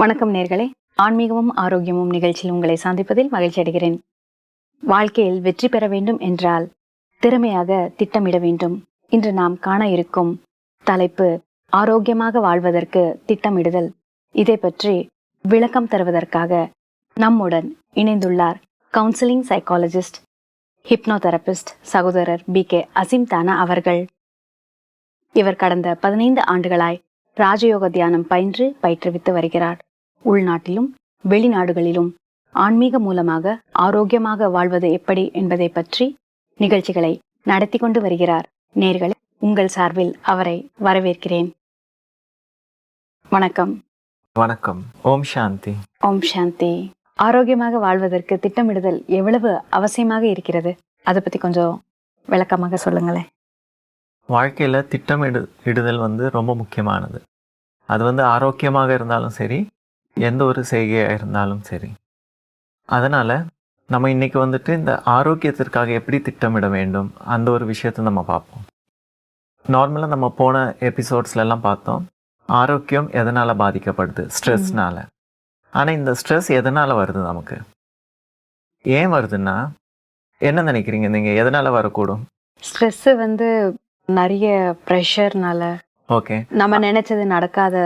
வணக்கம் நேர்களே. ஆன்மீகமும் ஆரோக்கியமும் நிகழ்ச்சியில் உங்களை சந்திப்பதில் மகிழ்ச்சி அடைகிறேன். வாழ்க்கையில் வெற்றி பெற வேண்டும் என்றால் திறமையாக திட்டமிட வேண்டும். இன்று நாம் காண இருக்கும் தலைப்பு ஆரோக்கியமாக வாழ்வதற்கு திட்டமிடுதல். இதை பற்றி விளக்கம் தருவதற்காக நம்முடன் இணைந்துள்ளார் கவுன்சிலிங் சைக்காலஜிஸ்ட் ஹிப்னோதெரபிஸ்ட் சகோதரர் பி கே அசிம் தானா அவர்கள். இவர் கடந்த பதினைந்து ஆண்டுகளாய் ராஜயோக தியானம் பயின்று பயிற்றுவித்து வருகிறார். உள்நாட்டிலும் வெளிநாடுகளிலும் ஆன்மீக மூலமாக ஆரோக்கியமாக வாழ்வது எப்படி என்பதை பற்றி நிகழ்ச்சிகளை நடத்தி கொண்டு வருகிறார். நேர்களே உங்கள் சார்பில் அவரை வரவேற்கிறேன். வணக்கம். வணக்கம். ஓம் சாந்தி. ஓம் சாந்தி. ஆரோக்கியமாக வாழ்வதற்கு திட்டமிடுதல் எவ்வளவு அவசியமாக இருக்கிறது? அதை பத்தி கொஞ்சம் விளக்கமாக சொல்லுங்களேன். வாழ்க்கையில் திட்டமிடு இடுதல் வந்து ரொம்ப முக்கியமானது. அது வந்து ஆரோக்கியமாக இருந்தாலும் சரி எந்த ஒரு செய்கையாக இருந்தாலும் சரி. அதனால் நம்ம இன்னைக்கு வந்துட்டு இந்த ஆரோக்கியத்திற்காக எப்படி திட்டமிட வேண்டும்? அந்த ஒரு விஷயத்தை நம்ம பார்ப்போம். நார்மலாக நம்ம போன எபிசோட்ஸ்லாம் பார்த்தோம். ஆரோக்கியம் எதனால் பாதிக்கப்படுது? ஸ்ட்ரெஸ்னால ஆனால் இந்த ஸ்ட்ரெஸ் எதனால் வருது நமக்கு? ஏன் வருதுன்னா என்ன நினைக்கிறீங்க நீங்கள் எதனால் வரக்கூடும்? ஸ்ட்ரெஸ் வந்து நிறைய ப்ரெஷர்னால ஓகே நம்ம நினைச்சது நடக்காத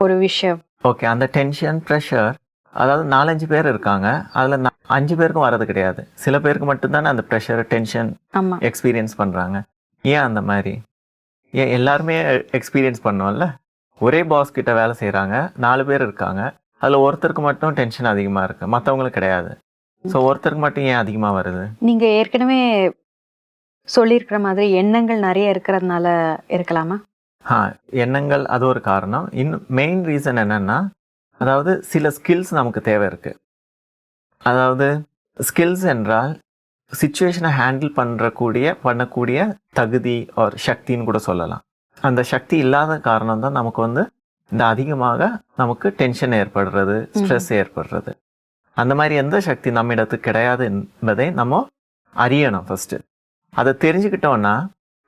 ஒரு விஷயம். ஓகே அந்த டென்ஷன் ப்ரெஷர் அதாவது நாலஞ்சு பேர் இருக்காங்க. அதில் அஞ்சு பேருக்கும் வரது கிடையாது. சில பேருக்கு மட்டும்தானே அந்த ப்ரெஷர் டென்ஷன் எக்ஸ்பீரியன்ஸ் பண்ணுறாங்க ஏன் அந்த மாதிரி? ஏன் எல்லாருமே எக்ஸ்பீரியன்ஸ் பண்ணோம்ல? ஒரே பாஸ் கிட்ட வேலை செய்கிறாங்க நாலு பேர் இருக்காங்க. அதில் ஒருத்தருக்கு மட்டும் டென்ஷன் அதிகமாக இருக்குது மற்றவங்களுக்கு கிடையாது. ஸோ ஒருத்தருக்கு மட்டும் ஏன் அதிகமாக வருது? நீங்க ஏற்கனவே சொல்லியிருக்கிற மாதிரி எண்ணங்கள் நிறைய இருக்கிறதுனால இருக்கலாமா? எண்ணங்கள் அது ஒரு காரணம். இன்னும் மெயின் ரீசன் என்னன்னா அதாவது சில ஸ்கில்ஸ் நமக்கு தேவை இருக்கு. அதாவது ஸ்கில்ஸ் என்றால் சுச்சுவேஷனை ஹேண்டில் பண்ணுறக்கூடிய பண்ணக்கூடிய தகுதி ஒரு சக்தின்னு கூட சொல்லலாம். அந்த சக்தி இல்லாத காரணம் தான் நமக்கு வந்து இந்த அதிகமாக நமக்கு டென்ஷன் ஏற்படுறது ஸ்ட்ரெஸ் ஏற்படுறது. அந்த மாதிரி எந்த சக்தி நம்மிடத்துக்கு கிடையாது என்பதை நம்ம அறியணும் ஃபர்ஸ்ட் அதை தெரிஞ்சுக்கிட்டோம்னா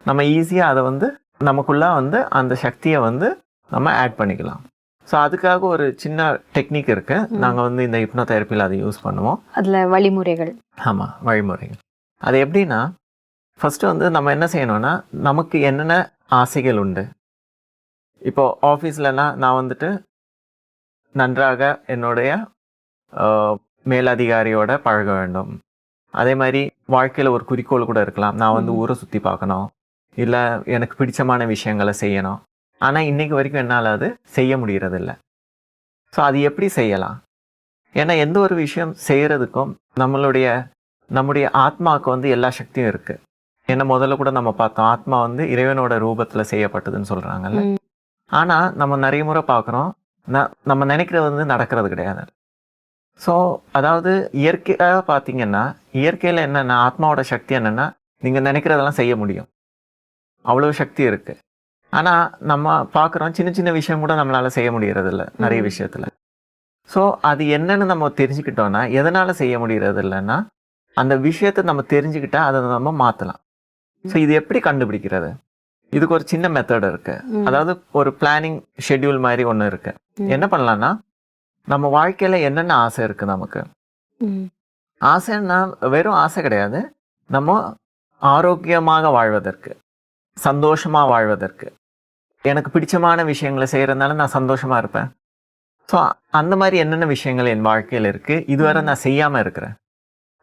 நம்ம ஈஸியாக அதை வந்து நமக்குள்ள வந்து அந்த சக்தியை வந்து நம்ம ஆட் பண்ணிக்கலாம். ஸோ அதுக்காக ஒரு சின்ன டெக்னிக் இருக்கு. ம். நாங்கள் வந்து இந்த ஹிப்னோ தெரப்பியில் அதை யூஸ் பண்ணுவோம். அதுல வழிமுறைகள். ஆமாம் வழிமுறைகள். அது எப்படின்னா ஃபஸ்ட்டு வந்து நம்ம என்ன செய்யணும்னா நமக்கு என்னென்ன ஆசைகள் உண்டு? இப்போ ஆஃபீஸ்லனா நான் வந்துட்டு நன்றாக என்னுடைய மேலதிகாரியோட பழக வேண்டும். அதே மாதிரி வாழ்க்கையில் ஒரு குறிக்கோள் கூட இருக்கலாம். நான் வந்து. ஊரை சுற்றி பார்க்கணும். இல்லை எனக்கு பிடிச்சமான விஷயங்களை செய்யணும். ஆனால் இன்னைக்கு வரைக்கும் என்னால் அது செய்ய முடியறதில்ல. ஸோ அது எப்படி செய்யலாம்? ஏன்னா எந்த ஒரு விஷயம் செய்யறதுக்கும் நம்மளுடைய நம்முடைய ஆத்மாவுக்கு வந்து எல்லா சக்தியும் இருக்கு. ஏன்னா முதல்ல கூட நம்ம பார்த்தோம் ஆத்மா வந்து இறைவனோட ரூபத்துல செய்யப்பட்டதுன்னு சொல்றாங்கல்ல. ம். ஆனா நம்ம நிறைய முறை பார்க்குறோம் நம்ம நினைக்கிறது வந்து நடக்கிறது கிடையாது. ஸோ அதாவது இயற்கையாக பார்த்தீங்கன்னா இயற்கையில் என்னென்னா ஆத்மாவோட சக்தி என்னென்னா நீங்கள் நினைக்கிறதெல்லாம் செய்ய முடியும். அவ்வளோ சக்தி இருக்கு. ஆனால் நம்ம பார்க்குறோம் சின்ன சின்ன விஷயம் கூட நம்மளால செய்ய முடியறதில்ல நிறைய. விஷயத்துல. ஸோ அது என்னன்னு நம்ம தெரிஞ்சுக்கிட்டோம்னா எதனால செய்ய முடியறது இல்லைன்னா அந்த விஷயத்தை நம்ம தெரிஞ்சுக்கிட்டா அதை நம்ம மாற்றலாம் ஸோ இது எப்படி கண்டுபிடிக்கிறது? இதுக்கு ஒரு சின்ன மெத்தட் இருக்கு. ம். அதாவது ஒரு பிளானிங் ஷெட்யூல் மாதிரி ஒன்று இருக்கு. ம். என்ன பண்ணலாம்னா நம்ம வாழ்க்கையில என்னென்ன ஆசை இருக்கு நமக்கு. ஆசைன்னா வெறும் ஆசை கிடையாது. நம்ம ஆரோக்கியமாக வாழ்வதற்கு. சந்தோஷமா வாழ்வதற்கு. எனக்கு பிடிச்சமான விஷயங்களை செய்யறதுனால நான் சந்தோஷமா இருப்பேன். ஸோ அந்த மாதிரி என்னென்ன விஷயங்கள் என் வாழ்க்கையில் இருக்கு? இதுவரை நான் செய்யாம இருக்கிறேன்.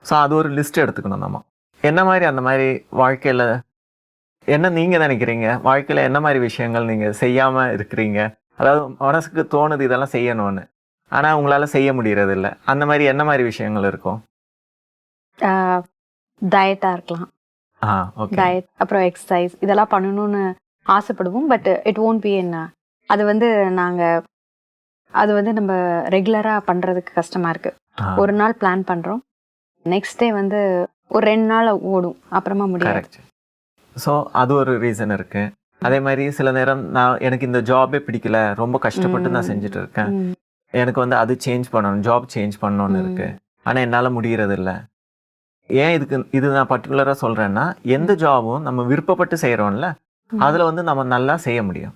ஸோ அது ஒரு லிஸ்ட் எடுத்துக்கணும் நம்ம. என்ன மாதிரி அந்த மாதிரி வாழ்க்கையில என்ன நீங்க நினைக்கிறீங்க? வாழ்க்கையில என்ன மாதிரி விஷயங்கள் நீங்க செய்யாம இருக்கிறீங்க? அதாவது மனசுக்கு தோணுது இதெல்லாம் செய்யணும்னு. ஆனா உங்களால செய்ய முடியறது இல்ல அந்த மாதிரி என்ன மாதிரி விஷயங்கள் இருக்கும்? ஆஹ் டயட்டா இருக்கலாம். டயட் அப்புறம் எக்ஸசைஸ் இதெல்லாம் பண்ணணும்னு ஆசைப்படுவோம். பட் இட் won't be என்ன? அது வந்து நாங்க அது வந்து நம்ம ரெகுலரா பண்றதுக்கு கஷ்டமா இருக்கு. ஒரு நாள் பிளான் பண்றோம். நெக்ஸ்ட் டே வந்து ஒரு ரெண்டு நாள் ஓடும். அப்புறமா முடியாது. ஸோ அது ஒரு ரீசன் இருக்கு. அதே மாதிரி சில நேரம் நான் எனக்கு இந்த ஜாபே பிடிக்கல. ரொம்ப கஷ்டப்பட்டு நான். செஞ்சுட்டு இருக்கேன். எனக்கு வந்து அது சேஞ்ச் பண்ணணும் ஜாப் சேஞ்ச் பண்ணணும்னு. இருக்கு. ஆனா என்னால முடியறது இல்ல ஏன் இதுக்கு இது நான் பர்டிகுலரா சொல்றேன்னா எந்த ஜாபும் நம்ம விருப்பப்பட்டு செய்யறோம்ல ம். அதுல வந்து நம்ம நல்லா செய்ய முடியும்.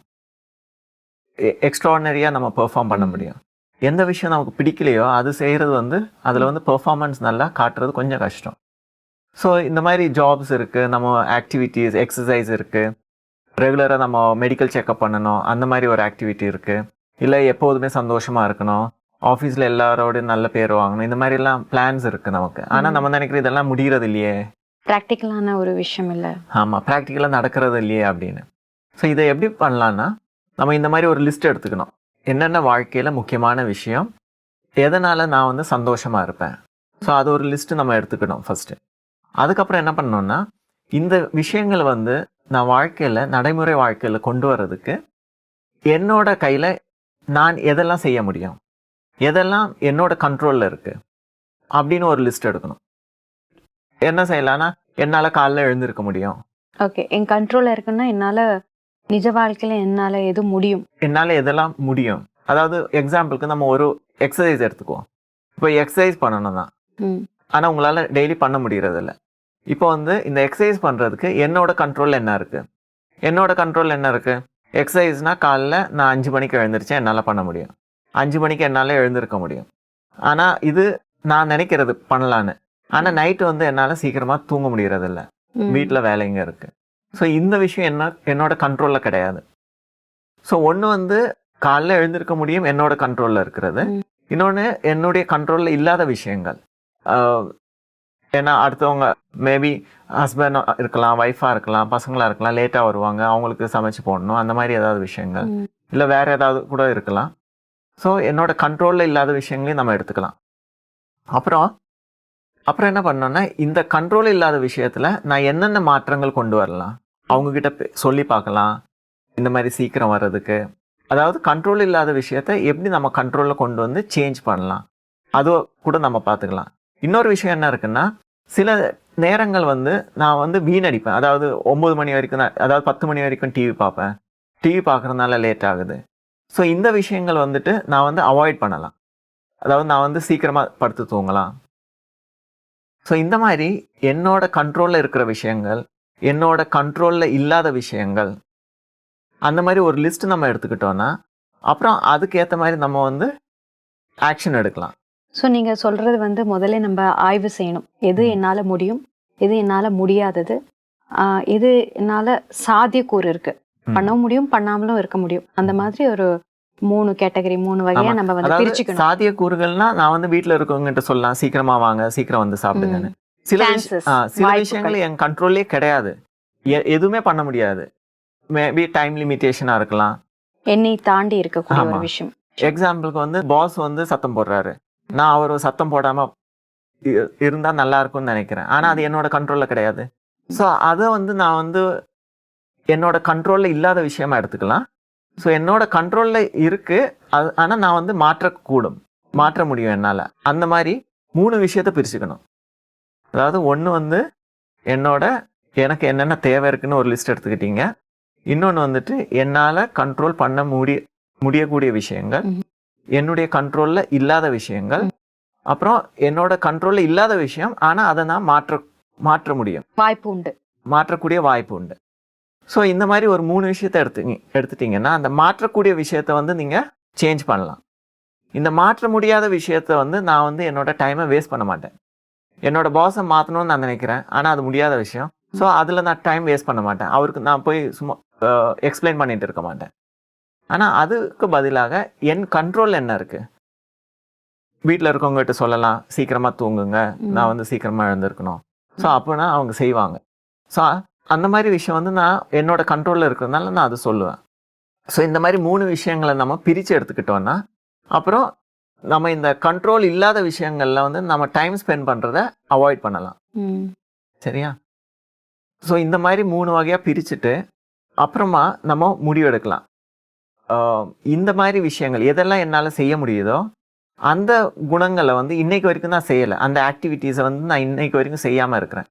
எக்ஸ்ட்ராடனரியா நம்ம பெர்ஃபார்ம் பண்ண. முடியும். எந்த விஷயம் நமக்கு பிடிக்கலையோ அது செய்கிறது வந்து அதில் வந்து பெர்ஃபார்மன்ஸ் நல்லா காட்டுறது கொஞ்சம் கஷ்டம். ஸோ இந்த மாதிரி ஜாப்ஸ் இருக்குது நம்ம ஆக்டிவிட்டீஸ் எக்ஸசைஸ் இருக்குது ரெகுலராக நம்ம மெடிக்கல் செக்கப் பண்ணணும் அந்த மாதிரி ஒரு ஆக்டிவிட்டி இருக்குது இல்லை எப்போதுமே சந்தோஷமாக இருக்கணும். ஆஃபீஸில் எல்லாரோடையும் நல்ல பேர் வாங்கணும். இந்த மாதிரிலாம் பிளான்ஸ் இருக்குது நமக்கு. ஆனால் நம்ம நினைக்கிற இதெல்லாம் முடிகிறது இல்லையே ப்ராக்டிக்கலான ஒரு விஷயம் இல்லை. ஆமாம் ப்ராக்டிக்கலாக நடக்கிறது இல்லையே அப்படின்னு. ஸோ இதை எப்படி பண்ணலான்னா நம்ம இந்த மாதிரி ஒரு லிஸ்ட் எடுத்துக்கணும். என்னென்ன வாழ்க்கையில் முக்கியமான விஷயம் எதனால் நான் வந்து சந்தோஷமாக இருப்பேன்? ஸோ அது ஒரு லிஸ்ட்டு நம்ம எடுத்துக்கணும் ஃபஸ்ட்டு அதுக்கப்புறம் என்ன பண்ணணும்னா இந்த விஷயங்களை வந்து நான் வாழ்க்கையில் நடைமுறை வாழ்க்கையில் கொண்டு வர்றதுக்கு என்னோட கையில் நான் எதெல்லாம் செய்ய முடியும்? எதெல்லாம் என்னோட கண்ட்ரோலில் இருக்குது அப்படின்னு ஒரு லிஸ்ட் எடுக்கணும். என்ன செய்யலாம்னா என்னால் காலைல எழுந்திருக்க முடியும். ஓகே என் கண்ட்ரோலில் இருக்குன்னா என்னால் நிஜ வாழ்க்கையில் என்னால் எது முடியும்? என்னால் எதெல்லாம் முடியும்? அதாவது எக்ஸாம்பிளுக்கு நம்ம ஒரு எக்ஸசைஸ் எடுத்துக்குவோம். இப்போ எக்ஸசைஸ் பண்ணணும் தான். ஆனால் உங்களால் டெய்லி பண்ண முடியறதில்ல. இப்போ வந்து இந்த எக்ஸசைஸ் பண்ணுறதுக்கு என்னோட கண்ட்ரோல் என்ன இருக்குது என்னோட கண்ட்ரோல் என்ன இருக்குது எக்ஸசைஸ்னால் காலைல நான் அஞ்சு மணிக்கு எழுந்திரிச்சேன் என்னால் பண்ண முடியும். அஞ்சு மணிக்கு என்னால் எழுந்திருக்க முடியும். ஆனால் இது நான் நினைக்கிறது பண்ணலான்னு. ஆனால் நைட்டு வந்து என்னால் சீக்கிரமாக தூங்க முடியறதில்ல. வீட்டில் வேலைங்க இருக்கு. ஸோ இந்த விஷயம் என்ன என்னோட கண்ட்ரோலில் கிடையாது. ஸோ ஒன்று வந்து காலைல எழுந்திருக்க முடியும் என்னோட கண்ட்ரோலில் இருக்கிறது. இன்னொன்று என்னுடைய கண்ட்ரோலில் இல்லாத விஷயங்கள். ஏன்னா அடுத்தவங்க மேபி ஹஸ்பண்ட் இருக்கலாம் ஒய்ஃபாக இருக்கலாம் பசங்களாக இருக்கலாம் லேட்டாக வருவாங்க அவங்களுக்கு சமைச்சு போடணும் அந்த மாதிரி ஏதாவது விஷயங்கள். இல்லை வேற ஏதாவது கூட இருக்கலாம். ஸோ என்னோட கண்ட்ரோலில் இல்லாத விஷயங்களையும் நம்ம எடுத்துக்கலாம். அப்புறம் அப்புறம் என்ன பண்ணோன்னா இந்த கண்ட்ரோல் இல்லாத விஷயத்தில் நான் என்னென்ன மாற்றங்கள் கொண்டு வரலாம்? அவங்கக்கிட்ட சொல்லி பார்க்கலாம். இந்த மாதிரி சீக்கிரம் வர்றதுக்கு. அதாவது கண்ட்ரோல் இல்லாத விஷயத்த எப்படி நம்ம கண்ட்ரோலில் கொண்டு வந்து சேஞ்ச் பண்ணலாம்? அது கூட நம்ம பார்த்துக்கலாம். இன்னொரு விஷயம் என்ன இருக்குன்னா சில நேரங்கள் வந்து நான் வந்து வீணடிப்பேன். அதாவது ஒம்பது மணி வரைக்கும் நான் அதாவது பத்து மணி வரைக்கும் டிவி பார்ப்பேன். டிவி பார்க்குறதுனால லேட் ஆகுது. ஸோ இந்த விஷயங்கள் வந்துட்டு நான் வந்து அவாய்ட் பண்ணலாம். அதாவது நான் வந்து சீக்கிரமாக படுத்து தூங்கலாம். ஸோ இந்த மாதிரி என்னோட கண்ட்ரோலில் இருக்கிற விஷயங்கள் என்னோட கண்ட்ரோலில் இல்லாத விஷயங்கள் அந்த மாதிரி ஒரு லிஸ்ட் நம்ம எடுத்துக்கிட்டோன்னா அப்புறம் அதுக்கேற்ற மாதிரி நம்ம வந்து ஆக்ஷன் எடுக்கலாம். ஸோ நீங்கள் சொல்கிறது வந்து முதல்ல நம்ம ஆய்வு செய்யணும். எது. என்னால் முடியும்? எது என்னால் முடியாதது? எது என்னால் சாத்தியக்கூறு இருக்கு? ம். பண்ணவும் முடியும் பண்ணாமலும் இருக்க முடியும். அந்த மாதிரி ஒரு மூணு கேட்டகரி மூணு வகையா. நம்ம வந்து பிரிச்சுக்கணும். சாத்தியக்கூறுகள்னா நான் வந்து வீட்டில் இருக்கவங்ககிட்ட சொல்லலாம் சீக்கிரமா வாங்க சீக்கிரம் வந்து சாப்பிடுங்கன்னு. சில சில. விஷயங்கள் என் கண்ட்ரோல்லே கிடையாது. எதுவுமே பண்ண முடியாது. மேபி டைம் லிமிட்டேஷனா இருக்கலாம். என்னை தாண்டி இருக்கக்கூடிய ஒரு. விஷயம். எக்ஸாம்பிளுக்கு வந்து பாஸ் வந்து சத்தம் போடுறாரு. நான் அவர் சத்தம் போடாம இருந்தா நல்லா இருக்கும்னு நினைக்கிறேன். ஆனா அது என்னோட கண்ட்ரோல்ல கிடையாது. ஸோ அதை வந்து நான் வந்து என்னோட கண்ட்ரோல்ல இல்லாத விஷயமா எடுத்துக்கலாம். ஸோ என்னோட கண்ட்ரோல்ல இருக்கு. அது ஆனா நான் வந்து மாற்றக்கூடும். மாற்ற முடியும் என்னால. அந்த மாதிரி மூணு விஷயத்த பிரிச்சுக்கணும். அதாவது ஒன்று வந்து என்னோட எனக்கு என்னென்ன தேவை இருக்குன்னு ஒரு லிஸ்ட் எடுத்துக்கிட்டீங்க. இன்னொன்று வந்துட்டு என்னால் கண்ட்ரோல் பண்ண முடி முடியக்கூடிய விஷயங்கள். என்னுடைய கண்ட்ரோலில் இல்லாத விஷயங்கள். அப்புறம் என்னோட கண்ட்ரோலில் இல்லாத விஷயம் ஆனால் அதை நான் மாற்ற மாற்ற முடியும். வாய்ப்பு உண்டு. மாற்றக்கூடிய வாய்ப்பு உண்டு. ஸோ இந்த மாதிரி ஒரு மூணு விஷயத்த எடுத்து எடுத்துட்டீங்கன்னா அந்த மாற்றக்கூடிய விஷயத்த வந்து நீங்கள் சேஞ்ச் பண்ணலாம். இந்த மாற்ற முடியாத விஷயத்த வந்து நான் வந்து என்னோட டைமை வேஸ்ட் பண்ண மாட்டேன். என்னோட பாஸை மாற்றணும்னு நான் நினைக்கிறேன். ஆனால் அது முடியாத விஷயம். ஸோ அதில் நான் டைம் வேஸ்ட் பண்ண மாட்டேன். அவருக்கு நான் போய் சும்மா எக்ஸ்பிளைன் பண்ணிட்டு இருக்க மாட்டேன். ஆனால் அதுக்கு பதிலாக என் கண்ட்ரோல் என்ன இருக்குது வீட்டில் இருக்கவங்ககிட்ட சொல்லலாம். சீக்கிரமாக தூங்குங்க. நான் வந்து சீக்கிரமாக எழுந்திருக்கணும். ஸோ அப்போனா அவங்க செய்வாங்க. ஸோ அந்த மாதிரி விஷயம் வந்து நான் என்னோட கண்ட்ரோலில் இருக்கிறதுனால நான் அதை சொல்லுவேன். ஸோ இந்த மாதிரி மூணு விஷயங்களை நம்ம பிரித்து எடுத்துக்கிட்டோன்னா அப்புறம் நம்ம இந்த கண்ட்ரோல் இல்லாத விஷயங்கள்ல வந்து நம்ம டைம் ஸ்பெண்ட் பண்ணுறத அவாய்ட் பண்ணலாம். சரியா? ஸோ இந்த மாதிரி மூணு வகையாக பிரிச்சுட்டு அப்புறமா நம்ம முடிவெடுக்கலாம் இந்த மாதிரி விஷயங்கள் எதெல்லாம் என்னால் செய்ய முடியுதோ அந்த குணங்களை வந்து இன்னைக்கு வரைக்கும் தான் செய்யலை. அந்த ஆக்டிவிட்டீஸை வந்து நான் இன்னைக்கு வரைக்கும் செய்யாமல் இருக்கிறேன்.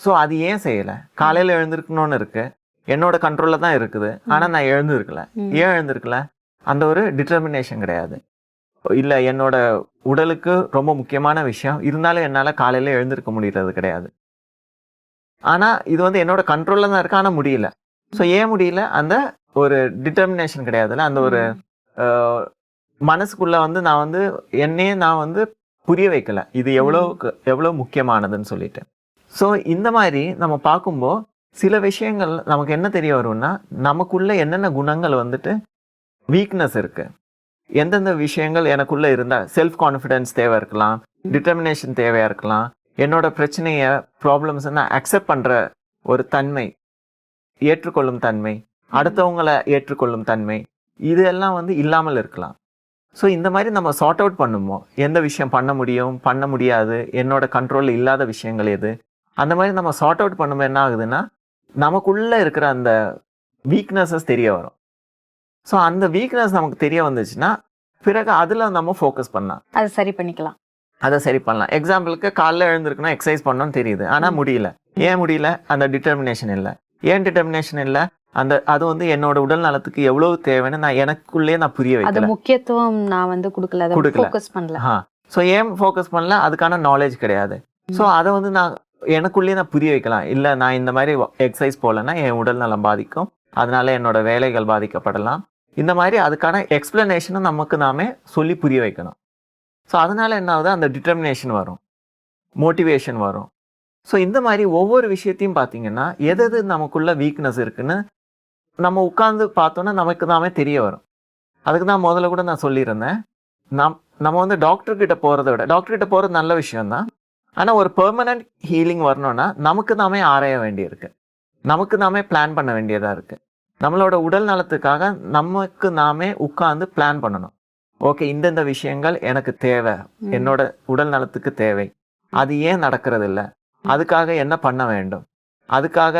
ஸோ அது ஏன் செய்யலை? காலையில் எழுந்திருக்கணும்னு இருக்கு. என்னோட கண்ட்ரோலில் தான் இருக்குது. ஆனால் நான் எழுந்திருக்கல. ஏன் எழுந்திருக்கல? அந்த ஒரு டிட்டர்மினேஷன் கிடையாது. இல்லை என்னோட உடலுக்கு ரொம்ப முக்கியமான விஷயம். இருந்தாலும் என்னால் காலையில் எழுந்திருக்க முடியறது கிடையாது. ஆனால் இது வந்து என்னோட கண்ட்ரோலில் தான் இருக்கு. ஆனால் முடியல. ஸோ ஏன் முடியல? அந்த ஒரு டிட்டர்மினேஷன் கிடையாதுல்ல? அந்த ஒரு மனசுக்குள்ள வந்து நான் வந்து என்னையே நான் வந்து புரிய வைக்கல. இது எவ்வளோ எவ்வளோ முக்கியமானதுன்னு சொல்லிட்டு. ஸோ இந்த மாதிரி நம்ம பார்க்கும்போது சில விஷயங்கள் நமக்கு என்ன தெரிய வரும்னா நமக்குள்ள என்னென்ன குணங்கள் வந்துட்டு வீக்னஸ் இருக்கு. எந்தெந்த விஷயங்கள் எனக்குள்ள இருந்தா செல்ஃப் கான்ஃபிடன்ஸ் தேவை இருக்கலாம் டிட்டர்மினேஷன் தேவையா இருக்கலாம் என்னோட பிரச்சனைய ப்ராப்ளம்ஸ் நான் அக்செப்ட் பண்ற ஒரு தன்மை ஏற்றுக்கொள்ளும் தன்மை அடுத்தவங்களை ஏற்றுக்கொள்ளும் தன்மை இதெல்லாம் வந்து இல்லாமல் இருக்கலாம். ஸோ இந்த மாதிரி நம்ம சார்ட் அவுட் பண்ணுமோ எந்த விஷயம் பண்ண முடியும் பண்ண முடியாது என்னோட கண்ட்ரோலில் இல்லாத விஷயங்கள் எது அந்த மாதிரி நம்ம சார்ட் அவுட் பண்ணும்போது என்ன ஆகுதுன்னா நமக்குள்ள இருக்கிற அந்த வீக்னஸஸ் தெரிய வரும். ஸோ அந்த வீக்னஸ் நமக்கு தெரிய வந்துச்சுன்னா பிறகு அதில் நம்ம ஃபோக்கஸ் பண்ணலாம். அதை சரி பண்ணிக்கலாம். அதை சரி பண்ணலாம். எக்ஸாம்பிளுக்கு காலைல எழுந்திருக்குன்னா எக்ஸசைஸ் பண்ணணும்னு தெரியுது. ஆனால் முடியல. ஏன் முடியல? அந்த டிட்டர்மினேஷன் இல்லை. ஏன் டிட்டர்மினேஷன் இல்லை? அந்த அது வந்து என்னோட உடல் நலத்துக்கு எவ்வளவு தேவைன்னு நான் எனக்குள்ளேயே நான் புரிய வைக்கல. முக்கியத்துவம் நான் வந்து கொடுக்கல அதை கொடுக்கல. ஃபோக்கஸ் பண்ணல. ஸோ ஏன் ஃபோக்கஸ் பண்ணல? அதுக்கான நாலேஜ் கிடையாது. ஸோ அதை வந்து நான் எனக்குள்ளேயே நான் புரிய வைக்கலாம். இல்லை நான் இந்த மாதிரி எக்ஸசைஸ் போகலன்னா என் உடல் நலம் பாதிக்கும். அதனால என்னோட வேலைகள் பாதிக்கப்படலாம். இந்த மாதிரி அதுக்கான எக்ஸ்பிளனேஷனை நமக்கு நாமே சொல்லி புரிய வைக்கணும். ஸோ அதனால என்ன ஆகுது? அந்த டிட்டர்மினேஷன் வரும். மோட்டிவேஷன் வரும். ஸோ இந்த மாதிரி ஒவ்வொரு விஷயத்தையும் பார்த்தீங்கன்னா எது எது நமக்குள்ள வீக்னஸ் இருக்குன்னு நம்ம உட்காந்து பார்த்தோன்னா நமக்கு நாமே தெரிய வரும். அதுக்கு தான் முதல்ல கூட நான் சொல்லியிருந்தேன். நம் நம்ம வந்து டாக்டர்கிட்ட போகிறத விட டாக்டர்கிட்ட போகிறது நல்ல விஷயம்தான். ஆனால் ஒரு பெர்மனன்ட் ஹீலிங் வரணும்னா நமக்கு நாமே ஆராய வேண்டியிருக்கு. நமக்கு நாமே பிளான் பண்ண வேண்டியதாக இருக்கு. நம்மளோட உடல் நலத்துக்காக நமக்கு நாமே உட்கார்ந்து பிளான் பண்ணணும். ஓகே இந்தந்த விஷயங்கள் எனக்கு தேவை. என்னோட உடல் நலத்துக்கு தேவை. அது ஏன் நடக்கிறது இல்ல அதுக்காக என்ன பண்ண வேண்டும்? அதுக்காக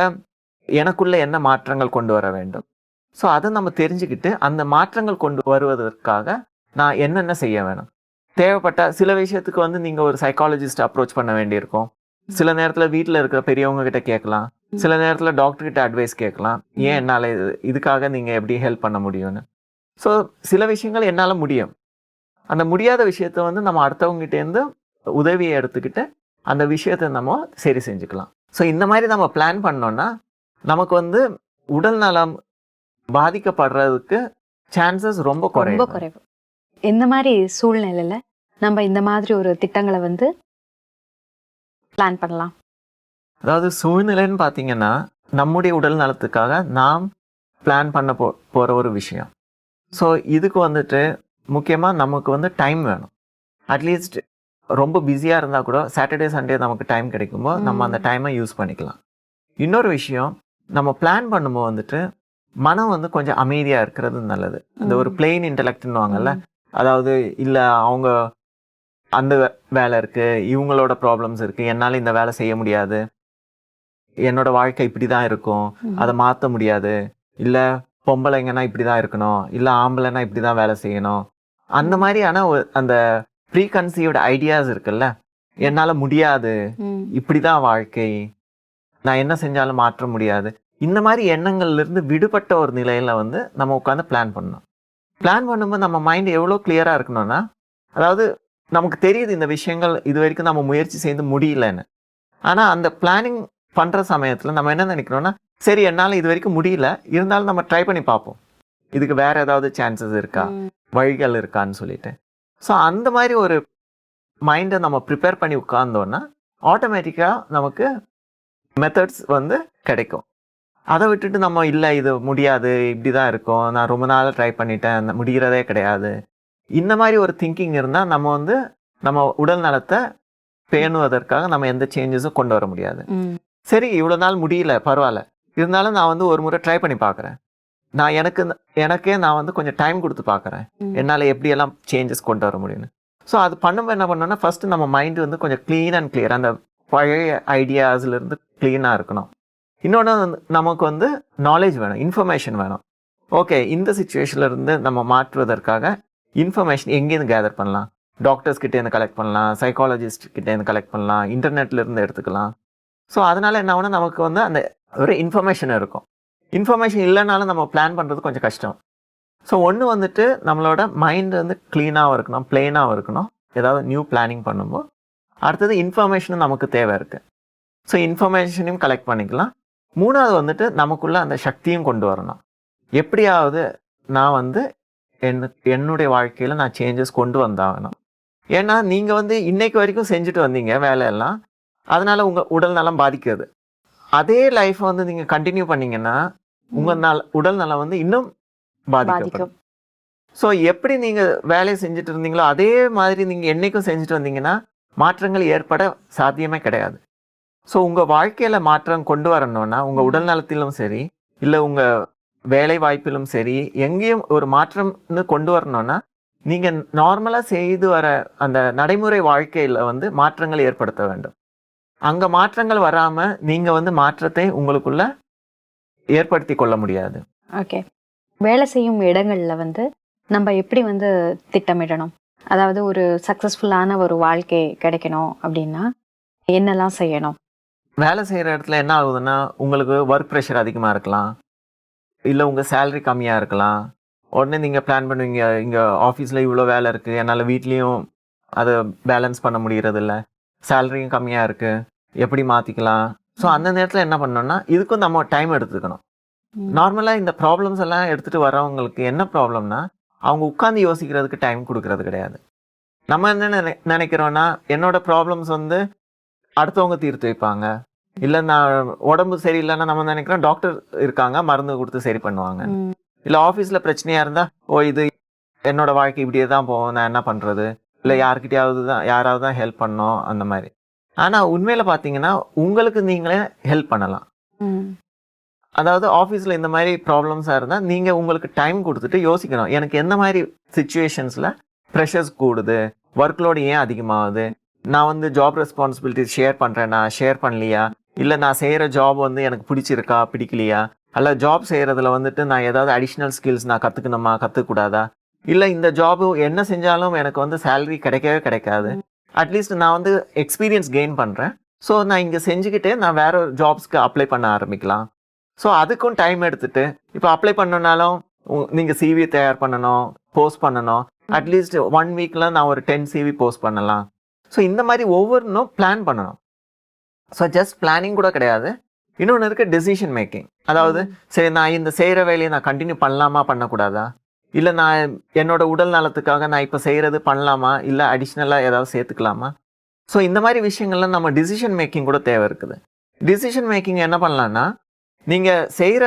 எனக்குள்ள என்ன மாற்றங்கள் கொண்டு வர வேண்டும்? ஸோ அதை நம்ம தெரிஞ்சுக்கிட்டு அந்த மாற்றங்கள் கொண்டு வருவதற்காக நான் என்னென்ன செய்ய வேணும்? தேவைப்பட்ட சில விஷயத்துக்கு வந்து நீங்க ஒரு சைக்காலஜிஸ்ட் அப்ரோச் பண்ண வேண்டியிருக்கும். சில நேரத்துல வீட்டில் இருக்கிற பெரியவங்க கிட்ட கேட்கலாம். சில நேரத்துல டாக்டர் கிட்ட அட்வைஸ் கேட்கலாம். ஏன் என்னால இது இதுக்காக நீங்க எப்படி ஹெல்ப் பண்ண முடியும்னு. ஸோ சில விஷயங்கள் என்னால முடியும். அந்த முடியாத விஷயத்த வந்து நம்ம அடுத்தவங்க கிட்ட இருந்து உதவியை எடுத்துக்கிட்டு அந்த விஷயத்தை நம்ம சரி செஞ்சுக்கலாம். ஸோ இந்த மாதிரி நம்ம பிளான் பண்ணோம்னா நமக்கு வந்து உடல் நலம் பாதிக்கப்படுறதுக்கு சான்சஸ் ரொம்ப குறைவு. எந்த மாதிரி சூழ்நிலையில நம்ம இந்த மாதிரி ஒரு திட்டங்களை வந்து பிளான் பண்ணலாம். அதாவது சூழ்நிலைன்னு பார்த்தீங்கன்னா நம்முடைய உடல் நலத்துக்காக நாம் பிளான் பண்ண போ போகிற ஒரு விஷயம். ஸோ இதுக்கு வந்துட்டு முக்கியமாக நமக்கு வந்து டைம் வேணும். அட்லீஸ்ட் ரொம்ப பிஸியாக இருந்தால் கூட சாட்டர்டே சண்டே நமக்கு டைம் கிடைக்கும்போது நம்ம அந்த டைமை யூஸ் பண்ணிக்கலாம். இன்னொரு விஷயம் நம்ம பிளான் பண்ணும்போது வந்துட்டு மனம் வந்து கொஞ்சம் அமைதியாக இருக்கிறது நல்லது. அந்த ஒரு பிளெயின் இன்டலெக்ட்னுவாங்கல்ல அதாவது இல்லை அவங்க அந்த வே- வேலை இருக்கு இவங்களோட ப்ராப்ளம்ஸ் இருக்கு என்னால் இந்த வேலை செய்ய முடியாது. என்னோட வாழ்க்கை இப்படி தான் இருக்கும். அதை மாற்ற முடியாது. இல்லை பொம்பளைங்கன்னா இப்படி தான் இருக்கணும் இல்லை ஆம்பளைனா இப்படி தான் வேலை செய்யணும். அந்த மாதிரியான அந்த ப்ரீ கன்சீவ்டு ஐடியாஸ் இருக்குல்ல என்னால் முடியாது. இப்படி தான் வாழ்க்கை. நான் என்ன செஞ்சாலும் மாற்ற முடியாது. இந்த மாதிரி எண்ணங்கள்ல இருந்து விடுபட்ட ஒரு நிலையில வந்து நம்ம உட்காந்து பிளான் பண்ணணும். பிளான் பண்ணும்போது நம்ம மைண்ட் எவ்வளோ கிளியரா இருக்கணும்னா அதாவது நமக்கு தெரியுது இந்த விஷயங்கள் இது வரைக்கும் நம்ம முயற்சி செய்து முடியலன்னு. ஆனா அந்த பிளானிங் பண்ற சமயத்துல நம்ம என்ன நினைக்கிறோம்னா சரி என்னால இது வரைக்கும் முடியல. இருந்தாலும் நம்ம ட்ரை பண்ணி பார்ப்போம். இதுக்கு வேற ஏதாவது சான்சஸ் இருக்கா. வழிகள் இருக்கான்னு சொல்லிட்டு. ஸோ அந்த மாதிரி ஒரு மைண்டை நம்ம ப்ரிப்பேர் பண்ணி உட்கார்ந்தோன்னா ஆட்டோமேட்டிக்காக நமக்கு மெத்தட்ஸ் வந்து கிடைக்கும். அதை விட்டுட்டு நம்ம இல்லை இது முடியாது இப்படி தான் இருக்கும். நான் ரொம்ப நாள் ட்ரை பண்ணிட்டேன். முடிகிறதே கிடையாது. இந்த மாதிரி ஒரு திங்கிங் இருந்தால் நம்ம வந்து நம்ம உடல் நலத்தை பேணுவதற்காக நம்ம எந்த சேஞ்சஸும் கொண்டு வர முடியாது. சரி இவ்வளோ நாள் முடியல பரவாயில்ல. இருந்தாலும் நான் வந்து ஒரு முறை ட்ரை பண்ணி பார்க்குறேன். நான் எனக்கு எனக்கே நான் வந்து கொஞ்சம் டைம் கொடுத்து பார்க்குறேன். என்னால் எப்படியெல்லாம் சேஞ்சஸ் கொண்டு வர முடியும்னு. ஸோ அது பண்ணும்போது என்ன பண்ணோம்னா ஃபர்ஸ்ட் நம்ம மைண்ட் வந்து கொஞ்சம் க்ளீன் அண்ட் கிளியர் அந்த பழைய ஐடியாஸ்ல இருந்து க்ளீனாக இருக்கணும். இன்னொன்று வந்து நமக்கு வந்து நாலேஜ் வேணும் இன்ஃபர்மேஷன் வேணும். ஓகே இந்த சுச்சுவேஷன்லேருந்து நம்ம மாற்றுவதற்காக இன்ஃபர்மேஷன் எங்கேருந்து கேதர் பண்ணலாம்? டாக்டர்ஸ் கிட்டேருந்து கலெக்ட் பண்ணலாம் சைக்காலஜிஸ்ட் கிட்டேருந்து கலெக்ட் பண்ணலாம் இன்டர்நெட்லேருந்து எடுத்துக்கலாம். ஸோ அதனால் என்ன ஆகுனா நமக்கு வந்து அந்த ஒரு இன்ஃபர்மேஷன் இருக்கும். இன்ஃபர்மேஷன் இல்லைனாலும் நம்ம பிளான் பண்ணுறது கொஞ்சம் கஷ்டம். ஸோ ஒன்று வந்துட்டு நம்மளோட மைண்ட் வந்து க்ளீனாகவும் இருக்கணும் பிளெயினாகவும் இருக்கணும். ஏதாவது நியூ பிளானிங் பண்ணும்போது. அடுத்தது இன்ஃபர்மேஷனும் நமக்கு தேவை இருக்குது ஸோ இன்ஃபர்மேஷனையும் கலெக்ட் பண்ணிக்கலாம். மூணாவது வந்துட்டு நமக்குள்ள அந்த சக்தியும் கொண்டு வரணும். எப்படியாவது நான் வந்து என்ன என்னுடைய வாழ்க்கையில் நான் சேஞ்சஸ் கொண்டு வந்தாகணும். ஏன்னா நீங்கள் வந்து இன்னைக்கு வரைக்கும் செஞ்சுட்டு வந்தீங்க வேலையெல்லாம். அதனால உங்கள் உடல் நலம் பாதிக்காது. அதே லைஃப் வந்து நீங்கள் கண்டினியூ பண்ணீங்கன்னா உங்கள் நல உடல் நலம் வந்து இன்னும் பாதிக்கப்படும். ஸோ எப்படி நீங்கள் வேலையை செஞ்சுட்டு இருந்தீங்களோ அதே மாதிரி நீங்கள் என்னைக்கும் செஞ்சுட்டு வந்தீங்கன்னா மாற்றங்கள் ஏற்பட சாத்தியமே கிடையாது. ஸோ உங்கள் வாழ்க்கையில் மாற்றம் கொண்டு வரணும்னா உங்கள் உடல் நலத்திலும் சரி இல்லை உங்கள் வேலை வாய்ப்பிலும் சரி எங்கேயும் ஒரு மாற்றம்னு கொண்டு வரணும்னா நீங்கள் நார்மலாக செய்து வர அந்த நடைமுறை வாழ்க்கையில் வந்து மாற்றங்கள் ஏற்படுத்த வேண்டும். அங்கே மாற்றங்கள் வராமல் நீங்கள் வந்து மாற்றத்தை உங்களுக்குள்ள ஏற்படுத்தி கொள்ள முடியாது. ஓகே. வேலை செய்யும் இடங்கள்ல வந்து நம்ம எப்படி வந்து திட்டமிடணும்? அதாவது ஒரு சக்சஸ்ஃபுல்லான ஒரு வாழ்க்கை கிடைக்கணும் அப்படின்னா என்னெல்லாம் செய்யணும்? வேலை செய்கிற இடத்துல என்ன ஆகுதுன்னா உங்களுக்கு ஒர்க் ப்ரெஷர் அதிகமாக இருக்கலாம். இல்லை உங்கள் சேலரி கம்மியாக இருக்கலாம். உடனே நீங்கள் பிளான் பண்ணுவீங்க இங்கே ஆஃபீஸில் இவ்வளோ வேலை இருக்குது என்னால் வீட்லேயும் அதை பேலன்ஸ் பண்ண முடியறதில்ல. சேலரியும் கம்மியாக இருக்குது எப்படி மாற்றிக்கலாம் ஸோ அந்த நேரத்தில் என்ன பண்ணோம்னா இதுக்கும் நம்ம டைம் எடுத்துக்கணும். நார்மலாக இந்த ப்ராப்ளம்ஸ் எல்லாம் எடுத்துகிட்டு வரவங்களுக்கு என்ன ப்ராப்ளம்னா அவங்க உட்காந்து யோசிக்கிறதுக்கு டைம் கொடுக்கறது கிடையாது. நம்ம என்ன நினை நினைக்கிறோன்னா என்னோட ப்ராப்ளம்ஸ் வந்து அடுத்தவங்க தீர்த்து வைப்பாங்க. இல்லை நான் உடம்பு சரியில்லைன்னா நம்ம நினைக்கிறோம் டாக்டர் இருக்காங்க மருந்து கொடுத்து சரி பண்ணுவாங்க. இல்லை ஆஃபீஸில் பிரச்சனையாக இருந்தால் ஓ இது என்னோட வாழ்க்கை இப்படியே தான் போகும் நான் என்ன பண்ணுறது இல்லை யார்கிட்டயாவது தான் யாராவது தான் ஹெல்ப் பண்ணோம் அந்த மாதிரி. ஆனால் உண்மையில் பார்த்தீங்கன்னா உங்களுக்கு நீங்களே ஹெல்ப் பண்ணலாம். அதாவது ஆஃபீஸில் இந்த மாதிரி ப்ராப்ளம்ஸாக இருந்தால் நீங்கள் உங்களுக்கு டைம் கொடுத்துட்டு யோசிக்கணும். எனக்கு எந்த மாதிரி சுச்சுவேஷன்ஸில் ப்ரெஷர்ஸ் கூடுது? ஒர்க் லோடு ஏன் அதிகமாகுது? நான் வந்து ஜாப் ரெஸ்பான்சிபிலிட்டி ஷேர் பண்ணுறேனா ஷேர் பண்ணலையா? இல்லை நான் செய்கிற ஜாப் வந்து எனக்கு பிடிச்சிருக்கா? பிடிக்கலையா? அல்ல ஜாப் செய்கிறதுல வந்துட்டு நான் ஏதாவது அடிஷ்னல் ஸ்கில்ஸ் நான் கற்றுக்கணுமா கற்றுக்கூடாதா இல்லை இந்த ஜாபு என்ன செஞ்சாலும் எனக்கு வந்து சேலரி கிடைக்கவே கிடைக்காது. அட்லீஸ்ட் நான் வந்து எக்ஸ்பீரியன்ஸ் கெயின் பண்ணுறேன் ஸோ நான் இங்கே செஞ்சுக்கிட்டே நான் வேற ஒரு ஜாப்ஸ்க்கு அப்ளை பண்ண ஆரம்பிக்கலாம். ஸோ அதுக்கும் டைம் எடுத்துட்டு இப்போ அப்ளை பண்ணனாலும் நீங்கள் சிவி தயார் பண்ணணும் போஸ்ட் பண்ணணும். அட்லீஸ்ட் ஒன் வீக்கில் நான் ஒரு டென் சிவி போஸ்ட் பண்ணலாம். ஸோ இந்த மாதிரி ஒவ்வொன்றும் பிளான் பண்ணணும். ஸோ ஜஸ்ட் பிளானிங் கூட கிடையாது. இன்னொன்று இருக்கு டெசிஷன் மேக்கிங் அதாவது சரி நான் இந்த செய்கிற வேலையை நான் கண்டினியூ பண்ணலாமா பண்ணக்கூடாதா? இல்லை நான் என்னோட உடல் நலத்துக்காக நான் இப்போ செய்கிறது பண்ணலாமா? இல்லை அடிஷ்னலாக ஏதாவது சேர்த்துக்கலாமா? ஸோ இந்த மாதிரி விஷயங்கள்லாம் நம்ம டிசிஷன் மேக்கிங் கூட தேவை இருக்குது. டிசிஷன் மேக்கிங் என்ன பண்ணலான்னா நீங்கள் செய்கிற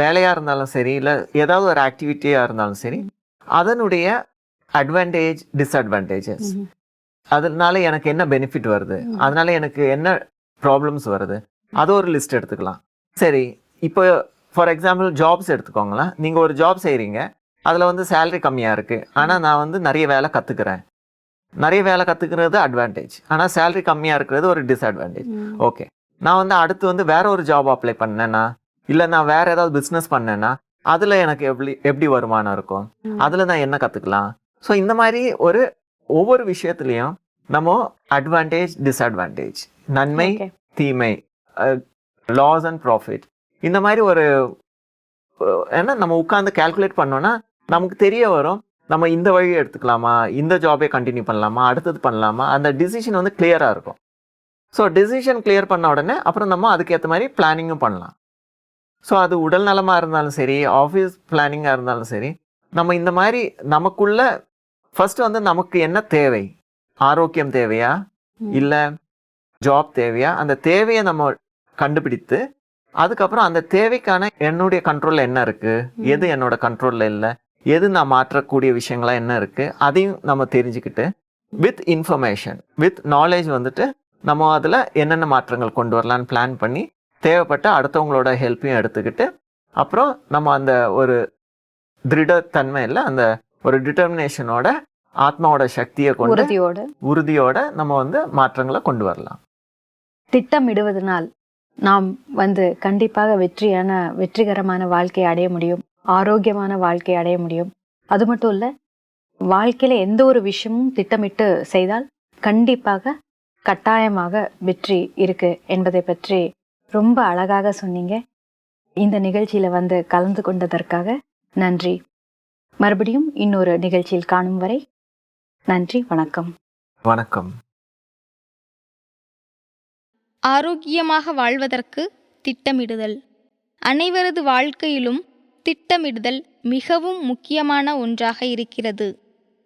வேலையாக இருந்தாலும் சரி இல்லை ஏதாவது ஒரு ஆக்டிவிட்டியாக இருந்தாலும் சரி அதனுடைய அட்வான்டேஜ் டிஸ்அட்வான்டேஜஸ் அதனால எனக்கு என்ன பெனிஃபிட் வருது. அதனால எனக்கு என்ன ப்ராப்ளம்ஸ் வருது? அது ஒரு லிஸ்ட் எடுத்துக்கலாம். சரி இப்போ ஃபார் எக்ஸாம்பிள் ஜாப்ஸ் எடுத்துக்கோங்களேன். நீங்கள் ஒரு ஜாப் செய்கிறீங்க அதில் வந்து சேலரி கம்மியாக இருக்குது ஆனால் நான் வந்து நிறைய வேலை கற்றுக்கிறேன் நிறைய வேலை கற்றுக்கிறது அட்வான்டேஜ் ஆனால் சேலரி கம்மியாக இருக்கிறது ஒரு டிஸ்அட்வான்டேஜ் ஓகே நான் வந்து அடுத்து வந்து வேற ஒரு ஜாப் அப்ளை பண்ணேன்னா இல்லை நான் வேற ஏதாவது பிஸ்னஸ் பண்ணேன்னா அதில் எனக்கு எப்படி எப்படி வருமானம் இருக்கும். அதில் நான் என்ன கற்றுக்கலாம் ஸோ இந்த மாதிரி ஒரு ஒவ்வொரு விஷயத்துலையும் நம்ம அட்வான்டேஜ் டிஸ்அட்வான்டேஜ் நன்மை. தீமை லாஸ் அண்ட் ப்ராஃபிட் இந்த மாதிரி ஒரு ஏன்னா நம்ம உட்காந்து கால்குலேட் பண்ணோம்னா நமக்கு தெரிய வரும் நம்ம இந்த வழி எடுத்துக்கலாமா இந்த ஜாபே கண்டினியூ பண்ணலாமா அடுத்தது பண்ணலாமா அந்த டிசிஷன் வந்து கிளியராக இருக்கும் ஸோ டிசிஷன் கிளியர் பண்ண உடனே அப்புறம் நம்ம அதுக்கேற்ற மாதிரி பிளானிங்கும் பண்ணலாம் ஸோ அது உடல் நலமாக இருந்தாலும் சரி ஆஃபீஸ் பிளானிங்காக இருந்தாலும் சரி நம்ம இந்த மாதிரி நமக்குள்ள ஃபர்ஸ்ட் வந்து நமக்கு என்ன தேவை? ஆரோக்கியம் தேவையா. இல்லை ஜாப் தேவையா? அந்த தேவையை நம்ம கண்டுபிடித்து அதுக்கப்புறம் அந்த தேவைக்கான என்னுடைய கண்ட்ரோலில் என்ன இருக்கு? ம். எது என்னோட கண்ட்ரோலில் இல்லை? எது நான் மாற்றக்கூடிய விஷயங்கள்லாம் என்ன இருக்கு? அதையும் நம்ம தெரிஞ்சுக்கிட்டு வித் இன்ஃபர்மேஷன் வித் நாலேஜ் வந்துட்டு நம்ம அதில் என்னென்ன மாற்றங்கள் கொண்டு வரலான்னு பிளான் பண்ணி தேவைப்பட்ட அடுத்தவங்களோட ஹெல்ப்பையும் எடுத்துக்கிட்டு அப்புறம் நம்ம அந்த ஒரு திருடத்தன்மையில் அந்த ஒரு டிட்டர்மினேஷனோட ஆத்மாவோட சக்தியை கொண்டு உறுதியோடு. உறுதியோட நம்ம வந்து மாற்றங்களை கொண்டு வரலாம். திட்டமிடுவதனால் நாம் வந்து கண்டிப்பாக வெற்றியான வெற்றிகரமான வாழ்க்கையை அடைய முடியும். ஆரோக்கியமான வாழ்க்கையை அடைய முடியும். அது மட்டும் இல்ல வாழ்க்கையில எந்த ஒரு விஷயமும் திட்டமிட்டு செய்தால் கண்டிப்பாக கட்டாயமாக வெற்றி இருக்கு என்பதை பற்றி ரொம்ப அழகாக சொன்னீங்க. இந்த நிகழ்ச்சியில வந்து கலந்து கொண்டதற்காக நன்றி. மறுபடியும் இன்னொரு நிகழ்ச்சியில் காணும் வரை நன்றி வணக்கம். வணக்கம். ஆரோக்கியமாக வாழ்வதற்கு திட்டமிடுதல். அனைவரது வாழ்க்கையிலும் திட்டமிடுதல் மிகவும் முக்கியமான ஒன்றாக இருக்கிறது.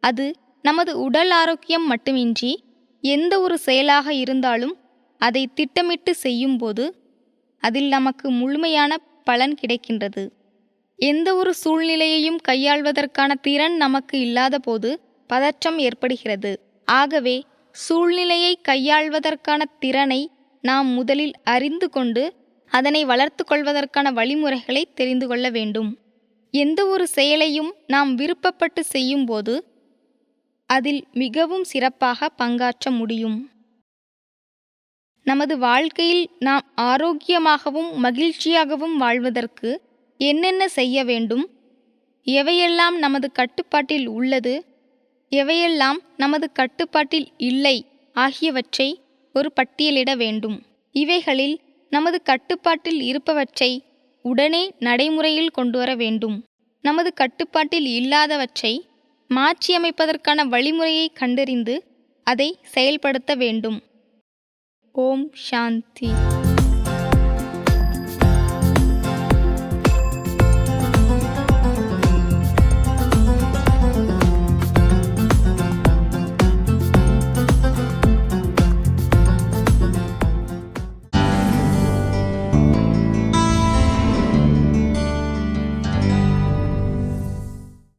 அது நமது உடல் ஆரோக்கியம் மட்டுமின்றி எந்த ஒரு செயலாக இருந்தாலும் அதை திட்டமிட்டு செய்யும்போது அதில் நமக்கு முழுமையான பலன் கிடைக்கின்றது. எந்த ஒரு சூழ்நிலையையும் கையாள்வதற்கான திறன் நமக்கு இல்லாதபோது பதற்றம் ஏற்படுகிறது. ஆகவே சூழ்நிலையை கையாள்வதற்கான திறனை நாம் முதலில் அறிந்து கொண்டு அதனை வளர்த்து கொள்வதற்கான வழிமுறைகளை தெரிந்து கொள்ள வேண்டும். எந்த ஒரு செயலையும் நாம் விருப்பப்பட்டு செய்யும்போது அதில் மிகவும் சிறப்பாக பங்காற்ற முடியும். நமது வாழ்க்கையில் நாம் ஆரோக்கியமாகவும் மகிழ்ச்சியாகவும் வாழ்வதற்கு என்னென்ன செய்ய வேண்டும்? எவையெல்லாம் நமது கட்டுப்பாட்டில் உள்ளது? எவையெல்லாம் நமது கட்டுப்பாட்டில் இல்லை ஆகியவற்றை ஒரு பட்டியலிட வேண்டும். இவைகளில் நமது கட்டுப்பாட்டில் இருப்பவற்றை உடனே நடைமுறையில் கொண்டு வர வேண்டும். நமது கட்டுப்பாட்டில் இல்லாதவற்றை மாற்றியமைப்பதற்கான வழிமுறையை கண்டறிந்து அதை செயல்படுத்த வேண்டும். ஓம் சாந்தி.